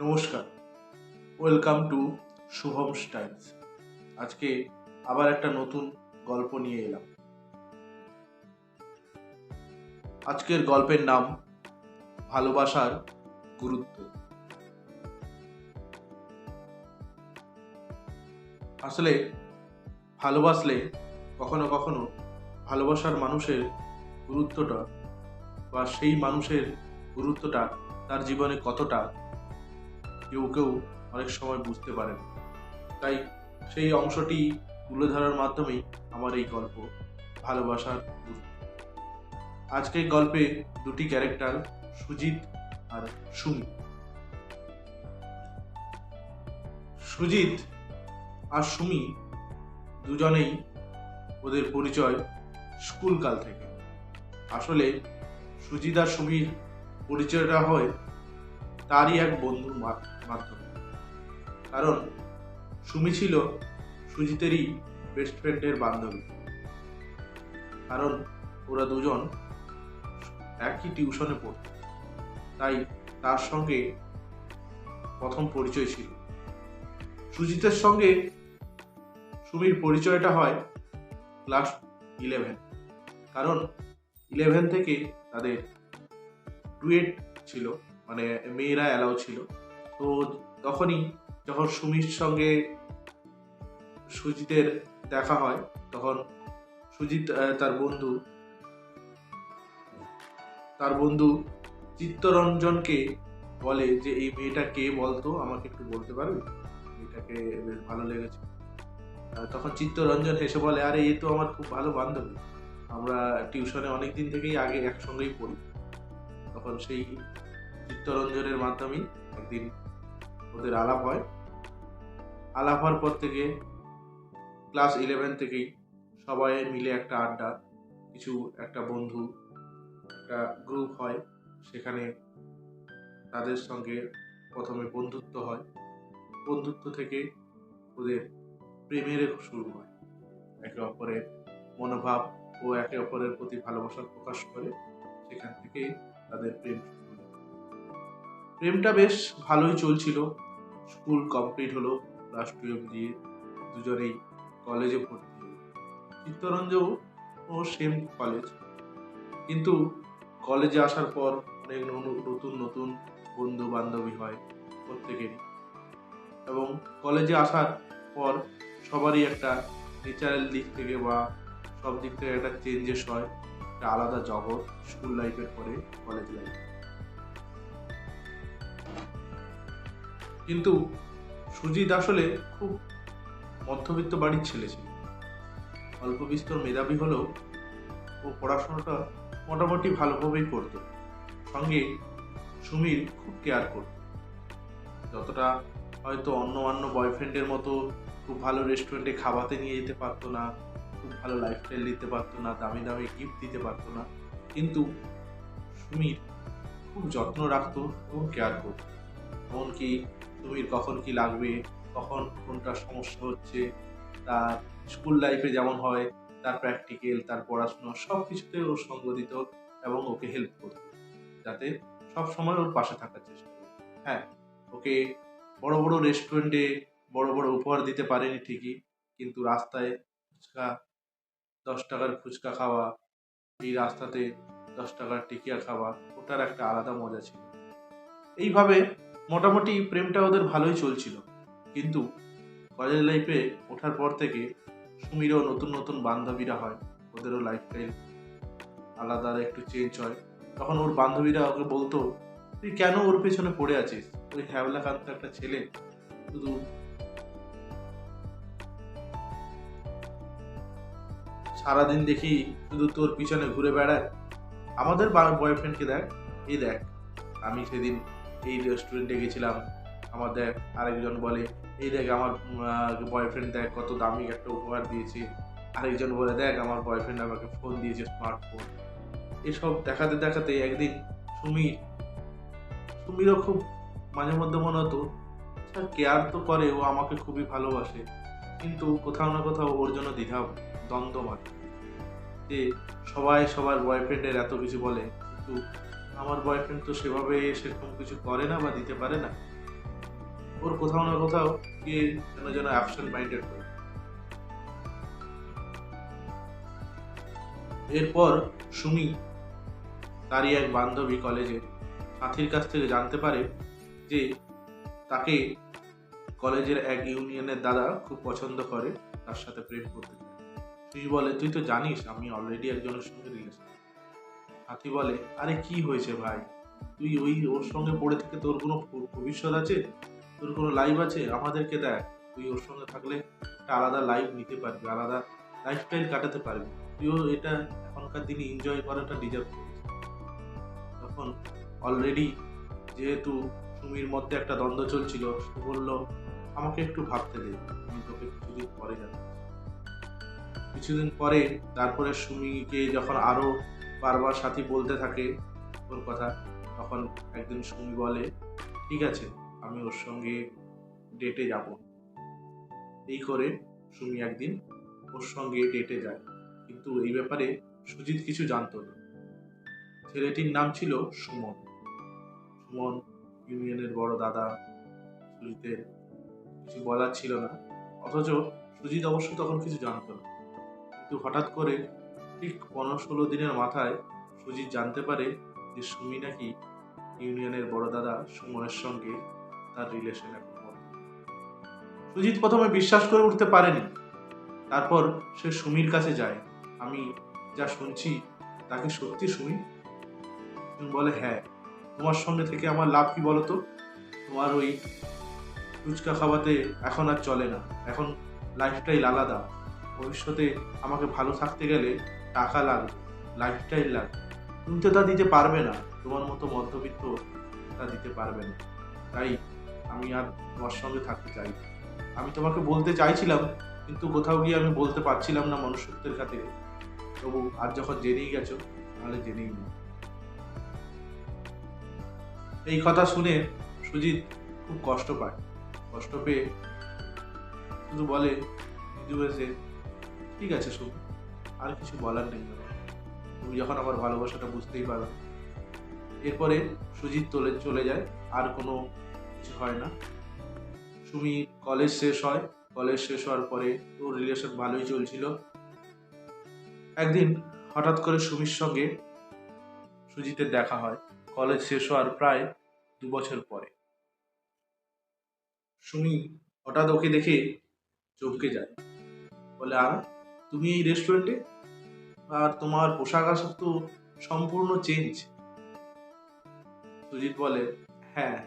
নমস্কার। Welcome to Shubham styles আজকে আবার একটা নতুন গল্প নিয়ে এলাম। আজকের গল্পের নাম ভালোবাসার গুরুত্ব। আসলে ভালোবাসলে কখনো কখনো ভালোবাসার মানুষের গুরুত্বটা বা সেই মানুষের গুরুত্বটা তার জীবনে কতটা কেউ কেউ অনেক সময় বুঝতে পারেন। তাই সেই অংশটি তুলে ধরার মাধ্যমেই আমার এই গল্প ভালোবাসার আজকের গল্পে দুটি ক্যারেক্টার, সুজিত আর সুমি। সুজিত আর সুমি দুজনেই ওদের পরিচয় স্কুলকাল থেকে। আসলে সুজিত আর সুমির পরিচয়টা হয় তারই এক বন্ধুর মাধ্যমে। কারণ, সুমি ছিল সুজিতেরই বেস্ট ফ্রেন্ডের বান্ধবী। কারণ, ওরা দুজন একই টিউশনে পড়ত। তাই তার সঙ্গে প্রথম পরিচয় ছিল। সুজিতের সঙ্গে সুমির পরিচয়টা হয় ক্লাস ইলেভেন কারণ ইলেভেন থেকে তাদের ডুয়েট ছিল। মানে মেয়েরা অ্যালাউ ছিল। তো তখনই যখন সুমির সঙ্গে সুজিতের দেখা হয়, তখন সুজিত তার বন্ধু তার বন্ধু চিত্তরঞ্জনকে বলে যে, এই মেয়েটা কে বলতো? আমাকে একটু বলতে পারবে? মেয়েটাকে বেশ ভালো লেগেছে। তখন চিত্তরঞ্জন হেসে বলে, আরে, এ তো আমার খুব ভালো বান্ধবী। আমরা টিউশনে অনেক দিন থেকেই আগে একসঙ্গেই পড়ি। তখন সেই চিত্তরঞ্জনের মাধ্যমেই একদিন ওদের আলাপ হয়। আলাপ হওয়ার পর থেকে ক্লাস ইলেভেন থেকেই সবাই মিলে একটা আড্ডা, কিছু একটা বন্ধু, একটা গ্রুপ হয়। সেখানে তাদের সঙ্গে প্রথমে বন্ধুত্ব হয়। বন্ধুত্ব থেকে ওদের প্রেমের শুরু হয়। একে অপরের মনোভাব ও একে অপরের প্রতি ভালোবাসা প্রকাশ করে। সেখান থেকেই তাদের প্রেম শুরু। প্রেমটা বেশ ভালোই চলছিল। স্কুল কমপ্লিট হলো, ক্লাস টুয়েলভ দিয়ে দুজনেই কলেজে ভর্তি হলো ও সেম কলেজ কিন্তু কলেজে আসার পর অনেক নতুন নতুন বন্ধু বান্ধবী হয় প্রত্যেকেরই। এবং কলেজে আসার পর সবারই একটা নেচারাল দিক থেকে বা সব দিক থেকে একটা চেঞ্জেস হয়। একটা আলাদা জগৎ স্কুল লাইফের পরে কলেজ লাইফ কিন্তু সুজিত আসলে খুব মধ্যবিত্ত বাড়ির ছেলে ছিল। অল্প বিস্তর মেধাবী হলেও ও পড়াশোনাটা মোটামুটি ভালোভাবেই করতো। সঙ্গে সুমির খুব কেয়ার করত। যতটা হয়তো অন্য অন্য বয়ফ্রেন্ডের মতো খুব ভালো রেস্টুরেন্টে খাওয়াতে নিয়ে যেতে পারতো না, খুব ভালো লাইফস্টাইল দিতে পারতো না, দামি দামি গিফট দিতে পারতো না, কিন্তু সুমির খুব যত্ন রাখতো এবং কেয়ার করতো। এমনকি সুমির কখন কি লাগবে, কখন কোনটা সমস্যা হচ্ছে, তার স্কুল লাইফে যেমন হয়, তার প্র্যাকটিক্যাল তার পড়াশুনো সব কিছুতে ওর সঙ্গ দিত এবং ওকে হেল্প করত যাতে সব সময় ওর পাশে থাকার চেষ্টা করত হ্যাঁ ওকে বড় বড় রেস্টুরেন্টে বড় বড় উপহার দিতে পারেনি ঠিকই, কিন্তু রাস্তায় ফুচকা, দশ টাকার ফুচকা খাওয়া, এই রাস্তাতে দশ টাকার টিকিয়া খাওয়া, ওটার একটা আলাদা মজা ছিল। এইভাবে মোটামুটি প্রেমটা ওদের ভালোই চলছিল। কিন্তু কলেজ লাইফে ওঠার পর থেকে সুমিরও নতুন নতুন বান্ধবীরা হয়, ওদেরও লাইফস্টাইল আলাদা একটু চেঞ্জ হয়। তখন ওর বান্ধবীরা ওকে বলতো, তুই কেন ওর পেছনে পড়ে আছিস? ওই হ্যাবলাকান্ত একটা ছেলে, শুধু সারাদিন দেখি শুধু তোর পিছনে ঘুরে বেড়ায়। আমাদের বয়ফ্রেন্ডকে দেখ, এই দেখ, আমি সেদিন এই রেস্টুরেন্টে গেছিলাম আমার দেখ আরেকজন বলে, এই দেখ আমার বয়ফ্রেন্ড দেখ কত দামি একটা উপহার দিয়েছে। আরেকজন বলে, দেখ আমার বয়ফ্রেন্ড আমাকে ফোন দিয়েছে স্মার্টফোন এসব দেখাতে দেখাতে একদিন সুমির সুমিরও খুব মাঝে মধ্যে মনে হতো কেয়ার তো করে, ও আমাকে খুবই ভালোবাসে। কিন্তু কোথাও না কোথাও ওর জন্য দ্বিধা, দ্বন্দ্ব যে সবাই সবার বয়ফ্রেন্ডের এত কিছু বলে, কিন্তু আমার বয়ফ্রেন্ড তো সেভাবে সেরকম কিছু করে না বা দিতে পারে না। ওর কোথাও না কোথাও কে যেন যেন অ্যাবসেন্ট মাইন্ডেড করে এরপর সুমি, তারই এক বান্ধবী কলেজে সাথীর কাছ থেকে জানতে পারে যে তাকে কলেজের এক ইউনিয়নের দাদা খুব পছন্দ করে, তার সাথে প্রেম করতে তুই বলে, তুই তো জানিস, আমি অলরেডি একজনের সঙ্গে রিলেশন সাথী বলে, আরে কি হয়েছে ভাই? তুই ওই ওর সঙ্গে পড়ে থেকে তোর কোনো ভবিষ্যৎ আছে? তোর কোনো লাইফ আছে? আমাদেরকে দেখ। তুই ওর সঙ্গে থাকলে একটা আলাদা লাইফ নিতে পারবি, আলাদা লাইফস্টাইল কাটাতে পারবি। তুইও এটা এখনকার দিনে এনজয় করাটা ডিজার্ভ করিস। তখন অলরেডি যেহেতু সুমির মধ্যে একটা দ্বন্দ্ব চলছিল, সে বলল, আমাকে একটু ভাবতে দে, আমি তোকে কিছুদিন পরে জানাচ্ছি। কিছুদিন পরে তারপরে সুমিকে যখন আরও বারবার সাথী বলতে থাকে ওর কথা, তখন একদিন সুমি বলে, ঠিক আছে, আমি ওর সঙ্গে ডেটে যাব। এই করে সুমি একদিন ওর সঙ্গে ডেটে যায়। কিন্তু এই ব্যাপারে সুজিত কিছু জানতো না। ছেলেটির নাম ছিল সুমন। সুমন ইউনিয়নের বড় দাদা। সুজিতের কিছু বলার ছিল না। অথচ সুজিত অবশ্য তখন কিছু জানতো না। কিন্তু হঠাৎ করে ঠিক পনেরো ষোলো দিনের মাথায় সুজিত জানতে পারে যে সুমি নাকি ইউনিয়নের বড় দাদা সুমনের সঙ্গে তার রিলেশন এখন সুজিত প্রথমে বিশ্বাস করে উঠতে পারেনি। তারপর সে সুমির কাছে যায়। আমি যা শুনছি, তাকে সত্যি সুমি? সুমি বলে হ্যাঁ তোমার সঙ্গে থেকে আমার লাভ কি বলো তো তোমার ওই ফুচকা খাওয়াতে এখন আর চলে না। এখন লাইফস্টাইল আলাদা। ভবিষ্যতে আমাকে ভালো থাকতে গেলে টাকা লাগবে লাইফস্টাইল লাগবে তুমি তো তা দিতে পারবে না। তোমার মতো মধ্যবিত্ত তা দিতে পারবে না। তাই আমি আর তোমার সঙ্গে থাকতে চাই আমি তোমাকে বলতে চাইছিলাম, কিন্তু কোথাও গিয়ে আমি বলতে পারছিলাম না মনুষ্যত্বের খাতিরে। তবু আর যখন জেনেই গেছো, তাহলে জেনেই নি এই কথা শুনে সুজিত খুব কষ্ট পায়। কষ্ট পেয়ে শুধু বলে এসে ঠিক আছে শুভ আর কিছু বলার নেই। তুমি যখন আমার ভালোবাসাটা বুঝতেই পারো। এরপরে সুজিত তোলে, চলে যায়, আর কোনো কিছু হয় না। সুমি কলেজ শেষ হয়। কলেজ শেষ হওয়ার পরে ওর রিলেশন ভালোই চলছিল। একদিন হঠাৎ করে সুমির সঙ্গে সুজিতের দেখা হয়। কলেজ শেষ হওয়ার প্রায় দু বছর পরে। সুমি হঠাৎ ওকে দেখে চমকে যায়। বলে আর তুমি এই রেস্টুরেন্টে আর তোমার পোশাক আশাক তো সম্পূর্ণ চেঞ্জ সুজিত বলে হ্যাঁ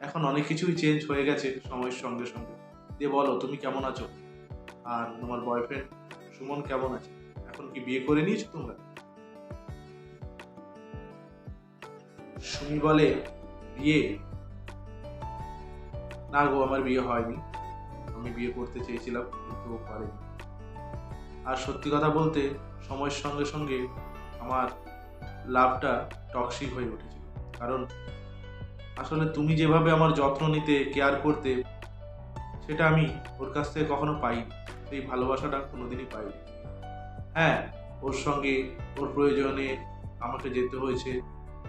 এখন অনেক কিছুই চেঞ্জ হয়ে গেছে সময়ের সঙ্গে সঙ্গে। দিয়ে বলো, তুমি কেমন আছো? আর তোমার বয়ফ্রেন্ড সুমন কেমন আছে? এখন কি বিয়ে করে নিয়েছো তোমরা? সুমি বলে, বিয়ে? না গো, আমার বিয়ে হয়নি। আমি বিয়ে করতে চেয়েছিলাম, কিন্তু পারেনি আর সত্যি কথা বলতে, সময়ের সঙ্গে সঙ্গে আমার লাভটা টক্সিক হয়ে উঠেছিল। কারণ আসলে তুমি যেভাবে আমার যত্ন নিতে কেয়ার করতে, সেটা আমি ওর কাছ থেকে কখনো পাইনি। সেই ভালোবাসাটা কোনোদিনই পাইনি। হ্যাঁ ওর সঙ্গে ওর প্রয়োজনে আমাকে যেতে হয়েছে।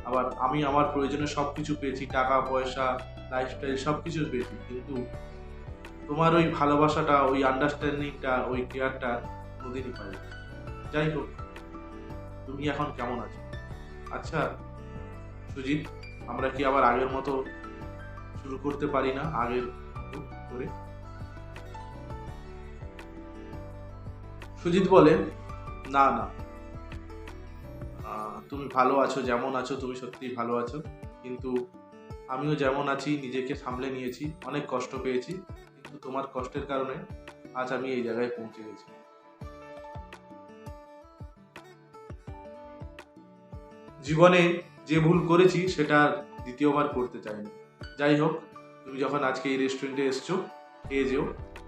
আবার আমি আমার প্রয়োজনে সব কিছু পেয়েছি, টাকা, পয়সা লাইফস্টাইল সব কিছু পেয়েছি। কিন্তু তোমার ওই ভালোবাসাটা, ওই আন্ডারস্ট্যান্ডিংটা ওই কেয়ারটা কোনোদিনই পাইনি যাই হোক, তুমি এখন কেমন আছো? আচ্ছা সুজিত, আমরা কি আবার আগের মতো শুরু করতে পারি না? আগের করে? সুজিত বলে, না না। তুমি ভালো আছো, যেমন আছো, তুমি সত্যিই ভালো আছো। কিন্তু আমিও যেমন আছি, নিজেকে সামলে নিয়েছি, অনেক কষ্ট পেয়েছি। কিন্তু তোমার কষ্টের কারণে আজ আমি এই জায়গায় পৌঁছে গেছি। জীবনে যে ভুল করেছি সেটা দ্বিতীয়বার করতে চাইনি। যাই হোক, তুমি যখন আজকে এই রেস্টুরেন্টে এসছো, খেয়ে যেও।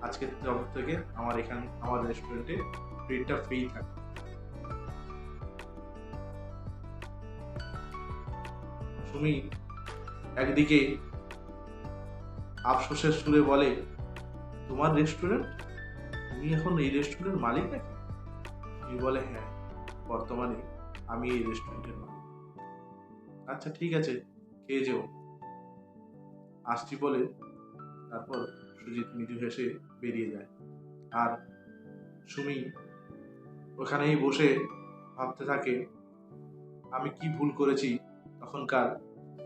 আজকের তরফ থেকে আমার এখানে, আমার রেস্টুরেন্টে ট্রিটটা ফ্রি থাকে। সুমি, একদিকে আফসোসের সুরে বলে, তোমার রেস্টুরেন্ট তুমি এখন এই রেস্টুরেন্টের মালিক নাকি? তুমি বলে হ্যাঁ বর্তমানে আমি এই রেস্টুরেন্টের মালিক। আচ্ছা ঠিক আছে, খেয়ে যেও। আসছি বলে তারপর সুজিত মৃদু হেসে বেরিয়ে যায়। আর সুমি ওখানেই বসে ভাবতে থাকে, আমি কি ভুল করেছি? তখনকার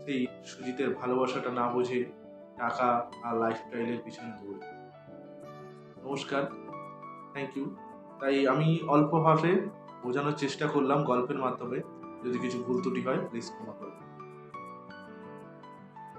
সেই সুজিতের ভালোবাসাটা না বুঝে টাকা আর লাইফস্টাইলের পিছনে দৌড়। নমস্কার থ্যাংক ইউ তাই আমি অল্পভাবে বোঝানোর চেষ্টা করলাম গল্পের মাধ্যমে। যদি কিছু ভুল ত্রুটি হয় প্লিজ ক্ষমা করবেন